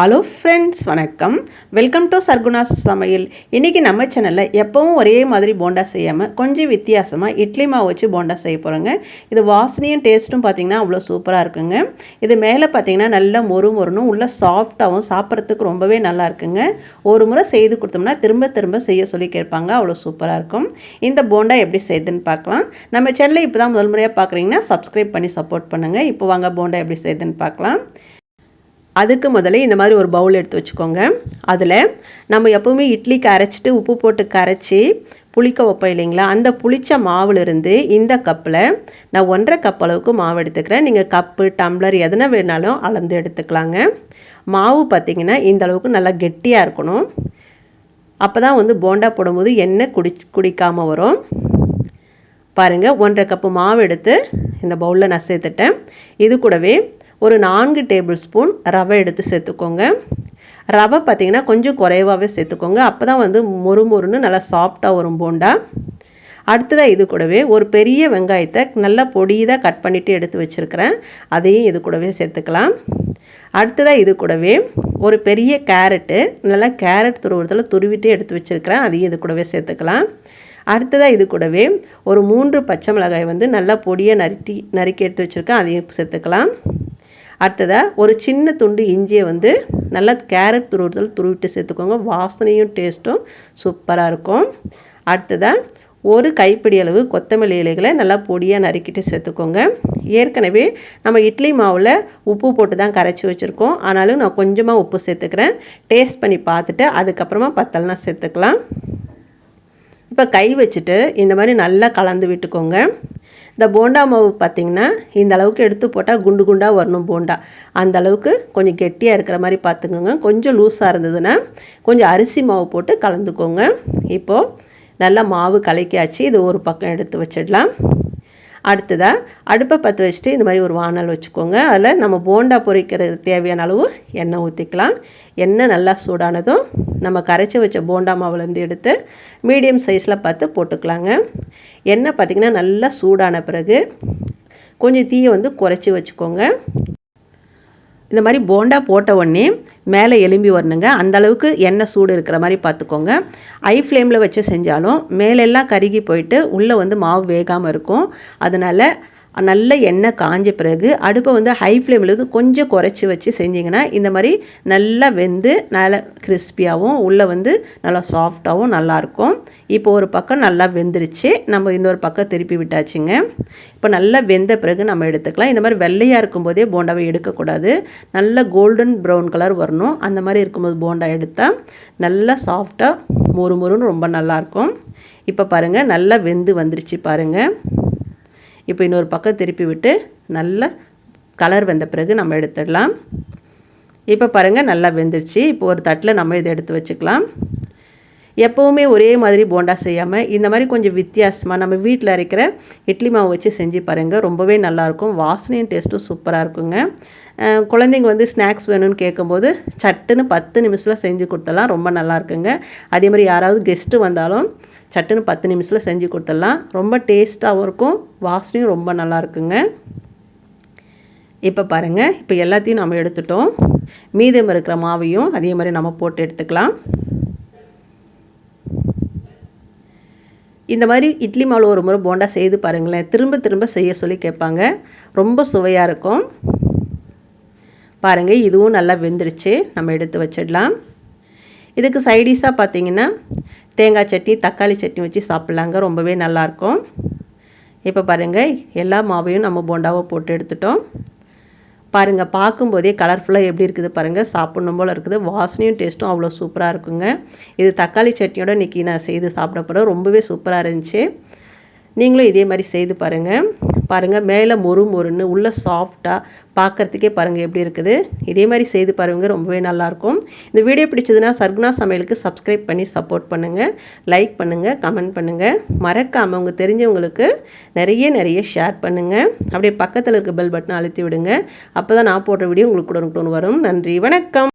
Hello friends வணக்கம். Welcome to Sarguna's சமையல். இன்றைக்கி நம்ம சேனலில் எப்போவும் ஒரே மாதிரி போண்டா செய்யாமல் கொஞ்சம் வித்தியாசமாக இட்லி மாவு வச்சு போண்டா செய்ய போகிறோங்க இது வாசனையும் டேஸ்ட்டும் பார்த்திங்கன்னா அவ்வளோ சூப்பராக இருக்குங்க. இது மேலே பார்த்திங்கன்னா நல்லா மொறு மொறுனும் உள்ள சாஃப்டாகவும் சாப்பிட்றதுக்கு ரொம்பவே நல்லா இருக்குங்க. ஒரு முறை செய்து கொடுத்தோம்னா திரும்ப திரும்ப செய்ய சொல்லி கேட்பாங்க. அவ்வளோ சூப்பராக இருக்கும். இந்த போண்டா எப்படி செய்யுதுன்னு பார்க்கலாம். நம்ம சேனலை இப்போ தான் முதல் முறையாக பார்க்குறீங்கன்னா சப்ஸ்கிரைப் பண்ணி சப்போர்ட் பண்ணுங்கள் இப்போ வாங்க போண்டா எப்படி செய்யுதுன்னு பார்க்கலாம். அதுக்கு முதல்ல இந்த மாதிரி ஒரு பவுல் எடுத்து வச்சுக்கோங்க. அதில் நம்ம எப்போவுமே இட்லிக்கு அரைச்சிட்டு உப்பு போட்டு கரைச்சி புளிக்க வைப்போம் இல்லைங்களா? அந்த புளித்த மாவுலேருந்து இந்த கப்பில் நான் ஒன்றரை கப் அளவுக்கு மாவு எடுத்துக்கிறேன். நீங்கள் கப்பு டம்ளர் எதனா வேணாலும் அளந்து எடுத்துக்கலாங்க. மாவு பார்த்திங்கன்னா இந்த அளவுக்கு நல்லா கெட்டியாக இருக்கணும். அப்போ தான் வந்து போண்டா போடும்போது எண்ணெய் குடி குடிக்காமல் வரும். பாருங்கள் ஒன்றரை கப்பு மாவு எடுத்து இந்த பவுலில் நான் சேர்த்துட்டேன். இது கூடவே ஒரு நான்கு டேபிள் ஸ்பூன் ரவை எடுத்து சேர்த்துக்கோங்க. ரவை பார்த்திங்கன்னா கொஞ்சம் குறைவாகவே சேர்த்துக்கோங்க. அப்போ தான் வந்து மொறு மொறுன்னு நல்லா சாஃப்டாக வரும் போண்டா. அடுத்ததாக இது கூடவே ஒரு பெரிய வெங்காயத்தை நல்லா பொடியதாக கட் பண்ணிவிட்டு எடுத்து வச்சுருக்கிறேன். அதையும் இது கூடவே சேர்த்துக்கலாம். அடுத்ததாக இது கூடவே ஒரு பெரிய கேரட்டு நல்லா கேரட் துருவத்தில் துருவிட்டு எடுத்து வச்சுருக்கிறேன். அதையும் இது கூடவே சேர்த்துக்கலாம். அடுத்ததாக இது கூடவே ஒரு மூன்று பச்சை மிளகாய் வந்து நல்லா பொடியை நறுக்கி நறுக்கி எடுத்து வச்சுருக்கேன். அதையும் சேர்த்துக்கலாம். அடுத்ததாக ஒரு சின்ன துண்டு இஞ்சியை வந்து நல்லா கேரட் துருவுறதில் துருவிட்டு சேர்த்துக்கோங்க. வாசனையும் டேஸ்ட்டும் சூப்பராக இருக்கும். அடுத்ததாக ஒரு கைப்பிடி அளவு கொத்தமல்லி இலைகளை நல்லா பொடியாக நறுக்கிட்டு சேர்த்துக்கோங்க. ஏற்கனவே நம்ம இட்லி மாவில் உப்பு போட்டு தான் கரைச்சி வச்சுருக்கோம். ஆனாலும் நான் கொஞ்சமாக உப்பு சேர்த்துக்கிறேன். டேஸ்ட் பண்ணி பார்த்துட்டு அதுக்கப்புறமா பத்தல்னா சேர்த்துக்கலாம். இப்போ கை வச்சுட்டு இந்த மாதிரி நல்லா கலந்து விட்டுக்கோங்க. இந்த போண்டா மாவு பார்த்திங்கன்னா இந்த அளவுக்கு எடுத்து போட்டால் குண்டு குண்டாக வரணும் போண்டா. அந்த அளவுக்கு கொஞ்சம் கெட்டியாக இருக்கிற மாதிரி பார்த்துக்கோங்க. கொஞ்சம் லூஸாக இருந்ததுன்னா கொஞ்சம் அரிசி மாவு போட்டு கலந்துக்கோங்க. இப்போது நல்லா மாவு கலக்கியாச்சு. இது ஒரு பக்கம் எடுத்து வச்சிடலாம். அடுத்ததாக அடுப்பை பற்ற வச்சுட்டு இந்த மாதிரி ஒரு வானல் வச்சுக்கோங்க. அதில் நம்ம போண்டா பொரிக்கிறது தேவையான அளவு எண்ணெய் ஊற்றிக்கலாம் எண்ணெய் நல்லா சூடானதும் நம்ம கரைச்சி வச்ச போண்டா மாவுலேருந்து எடுத்து மீடியம் சைஸில் பார்த்து போட்டுக்கலாங்க. எண்ணெய் பார்த்திங்கன்னா நல்லா சூடான பிறகு கொஞ்சம் தீயை வந்து குறைச்சி வச்சுக்கோங்க. இந்த மாதிரி போண்டா போட்ட உடனே மேலே எலும்பி வரணுங்க. அந்த அளவுக்கு எண்ணெய் சூடு இருக்கிற மாதிரி பார்த்துக்கோங்க. ஐ ஃப்ளேமில் வச்சு செஞ்சாலும் மேலெல்லாம் கருகி போயிட்டு உள்ளே வந்து மாவு வேகாமல் இருக்கும். அதனால் நல்ல எண்ணெய் காஞ்ச பிறகு அடுப்பை வந்து ஹை ஃப்ளேமில் வந்து கொஞ்சம் குறைச்சி வச்சு செஞ்சிங்கன்னா இந்த மாதிரி நல்லா வெந்து நல்லா கிறிஸ்பியாகவும் உள்ளே வந்து நல்லா சாஃப்டாகவும் நல்லாயிருக்கும் இப்போ ஒரு பக்கம் நல்லா வெந்துருச்சு. நம்ம இன்னொரு பக்கம் திருப்பி விட்டாச்சுங்க. இப்போ நல்லா வெந்த பிறகு நம்ம எடுத்துக்கலாம். இந்த மாதிரி வெள்ளையாக இருக்கும்போதே போண்டாவை எடுக்கக்கூடாது. நல்ல கோல்டன் ப்ரௌன் கலர் வரணும். அந்த மாதிரி இருக்கும்போது போண்டா எடுத்தால் நல்லா சாஃப்டாக மொறு மொறுன்னு ரொம்ப நல்லாயிருக்கும். இப்போ பாருங்கள் நல்லா வெந்து வந்துருச்சு பாருங்கள் இப்போ இன்னொரு பக்கம் திருப்பி விட்டு நல்லா கலர் வந்த பிறகு நம்ம எடுத்துடலாம். இப்போ பாருங்கள் நல்லா வெந்துருச்சு. இப்போ ஒரு தட்டில் நம்ம இதை எடுத்து வச்சுக்கலாம். எப்போவுமே ஒரே மாதிரி போண்டா செய்யாமல் இந்த மாதிரி கொஞ்சம் வித்தியாசமாக நம்ம வீட்டில் அரைக்கிற இட்லி மாவு வச்சு செஞ்சு பாருங்கள் ரொம்பவே நல்லாயிருக்கும். வாசனையும் டேஸ்ட்டும் சூப்பராக இருக்குங்க. குழந்தைங்க வந்து ஸ்நாக்ஸ் வேணும்னு கேட்கும்போது சட்டுன்னு பத்து நிமிஷத்தில் செஞ்சு கொடுத்தலாம் ரொம்ப நல்லா இருக்குங்க அதே மாதிரி யாராவது கெஸ்ட்டு வந்தாலும் சட்டுன்னு பத்து நிமிஷத்தில் செஞ்சு கொடுத்துடலாம். ரொம்ப டேஸ்ட்டாகவும் இருக்கும். வாசனையும் ரொம்ப நல்லா இருக்குங்க இப்போ பாருங்கள் இப்போ எல்லாத்தையும் நம்ம எடுத்துட்டோம். மீதம் இருக்கிற மாவையும் அதே மாதிரி நம்ம போட்டு எடுத்துக்கலாம். இந்த மாதிரி இட்லி மாவு ஒரு முறை போண்டா செய்து பாருங்களேன். திரும்ப திரும்ப செய்ய சொல்லி கேட்பாங்க. ரொம்ப சுவையாக இருக்கும். பாருங்கள் இதுவும் நல்லா வெந்துருச்சு. நம்ம எடுத்து வச்சிடலாம். இதுக்கு சைடிஷாக பார்த்தீங்கன்னா தேங்காய் சட்னி தக்காளி சட்னி வச்சு சாப்பிட்லாங்க. ரொம்பவே நல்லாயிருக்கும் இப்போ பாருங்கள் எல்லா மாவையும் நம்ம போண்டாவை போட்டு எடுத்துட்டோம். பாருங்கள் பார்க்கும்போதே கலர்ஃபுல்லாக எப்படி இருக்குது பாருங்கள் சாப்பிட்ணும் போல் இருக்குது. வாசனையும் டேஸ்ட்டும் அவ்வளோ சூப்பராக இருக்குங்க. இது தக்காளி சட்னியோட இன்றைக்கி நான் செய்து சாப்பிட போகிறேன் ரொம்பவே சூப்பராக இருந்துச்சு. நீங்களும் இதே மாதிரி செய்து பாருங்கள் பாருங்கள் மேலே மொறு மொறுன்னு உள்ளே சாஃப்டாக பார்க்குறதுக்கே பாருங்கள் எப்படி இருக்குது. இதே மாதிரி செய்து பாருங்கள் ரொம்பவே நல்லாயிருக்கும் இந்த வீடியோ பிடிச்சதுன்னா சர்குணா சமையலுக்கு சப்ஸ்கிரைப் பண்ணி சப்போர்ட் பண்ணுங்கள் லைக் பண்ணுங்கள் கமெண்ட் பண்ணுங்கள் மறக்காமல் உங்கள் தெரிஞ்சவங்களுக்கு நிறைய நிறைய ஷேர் பண்ணுங்கள் அப்படியே பக்கத்தில் இருக்க பெல் பட்டனை அழுத்தி விடுங்க. அப்போ தான் நான் போடுற வீடியோ உங்களுக்கு கூட வரும். நன்றி வணக்கம்.